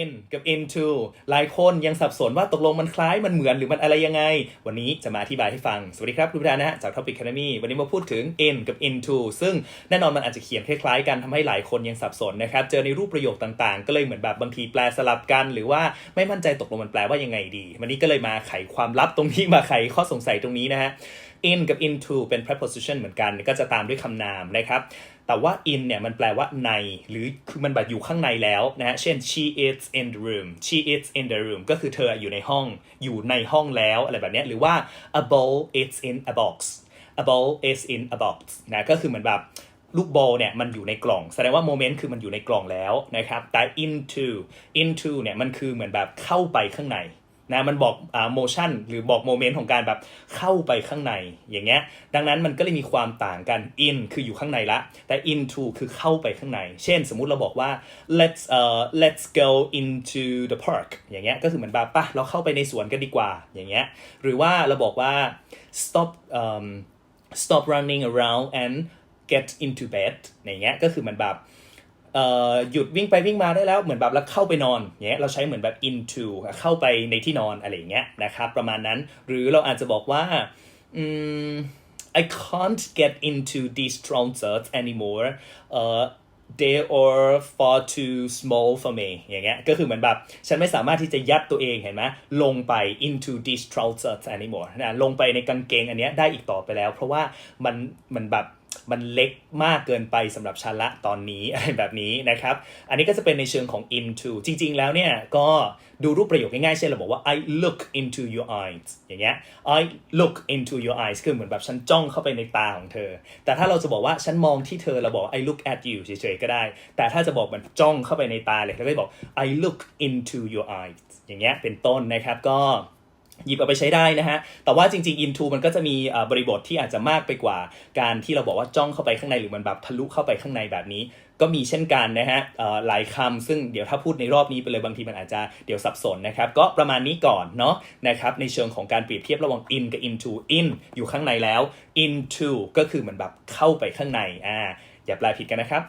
in กับ into หลายคนยังสับสนว่าตกลงมันคล้ายมันเหมือนหรือมันอะไรยังไง วันนี้จะมาอธิบายให้ฟัง สวัสดีครับคุณผู้ชมนะฮะจาก Topic Academy วันนี้มาพูดถึง in กับ into ซึ่งแน่นอนมันอาจจะเขียนคล้ายๆกันทำให้หลายคนยังสับสนนะครับ เจอในรูปประโยคต่างๆ ก็เลยเหมือนแบบบางทีแปลสลับกัน หรือว่าไม่มั่นใจตกลงมันแปลว่ายังไงดี วันนี้ก็เลยมาไขความลับตรงนี้มาไขข้อสงสัยตรงนี้นะฮะ in กับ into เป็น preposition เหมือนกัน ก็จะตามด้วยคำนามนะครับ แต่ว่า in เนี่ยมันแปลว่าใน หรือคือมันแบบอยู่ข้างในแล้วนะฮะ เช่น she is in the room she is in the room ก็คือเธออยู่ในห้อง อยู่ในห้องแล้วอะไรแบบนี้หรือว่า a ball is in a box a ball is in a box นะก็คือเหมือนแบบลูกบอลเนี่ยมันอยู่ในกล่อง แสดงว่าโมเมนต์คือมันอยู่ในกล่องแล้วนะครับ แต่ into into เนี่ยมันคือเหมือนแบบเข้าไปข้างใน นะมันบอกอ่า motion หรือบอกโมเมนต์ของการแบบเข้าไปข้างในอย่างเงี้ยดังนั้นมันก็เลยมีความต่างกัน in คืออยู่ข้างในละ แต่ into คือเข้าไปข้างใน เช่น สมมุติเราบอกว่า let's uh let's go into the park อย่างเงี้ยก็คือเหมือนแบบป่ะเราเข้าไปในสวนกันดีกว่าอย่างเงี้ยหรือว่าเราบอกว่า stop um stop running around and get into bed อย่างเงี้ยก็คือเหมือนแบบ หยุดวิ่งไปวิ่งมาได้แล้วเหมือนแบบแล้วเข้าไปนอนเงี้ยเราใช้เหมือนแบบ into เข้าไปในที่นอนอะไรอย่างเงี้ยนะครับประมาณนั้น หรือเราอาจจะบอกว่า I can't get into these trousers anymore เอ่อ they are far too small for me อย่างเงี้ยก็คือเหมือนแบบ ฉันไม่สามารถที่จะยัดตัวเองเห็นไหมลงไป into these trousers anymore นะลงไปในกางเกงอันเนี้ยได้อีกต่อไปแล้ว เพราะว่ามันมันแบบ มันเล็กมากเกินไปสำหรับฉันละตอนนี้อะไรแบบนี้นะครับ อันนี้ก็จะเป็นในเชิงของ into จริง ๆ แล้วเนี่ย ก็ดูรูปประโยคง่ายๆ เช่นเราบอกว่า I look into your eyes อย่างเงี้ย I look into your eyes คือเหมือนแบบฉันจ้องเข้าไปในตาของเธอ แต่ถ้าเราจะบอกว่าฉันมองที่เธอเราบอก I look at you เฉยๆก็ได้ แต่ถ้าจะบอกมันจ้องเข้าไปในตาเลยเราก็บอก I look into your eyes อย่างเงี้ยเป็นต้นนะครับก็ หยิบเอาไปใช้ได้นะฮะ แต่ว่าจริงๆ into มันก็จะมีบริบทที่อาจจะมากไปกว่า การที่เราบอกว่าจ้องเข้าไปข้างในหรือมันแบบทะลุเข้าไปข้างในแบบนี้ ก็มีเช่นกันนะฮะหลายคำซึ่งเดี๋ยวถ้าพูดในรอบนี้ไปเลยบางทีมันอาจจะเดี๋ยวสับสนนะครับ ก็ประมาณนี้ก่อนเนาะนะครับในเชิงของการเปรียบเทียบระหว่าง in กับ into in อยู่ข้างในแล้ว into ก็คือเหมือนแบบเข้าไปข้างในอ่าอย่าแปลผิดกันนะครับ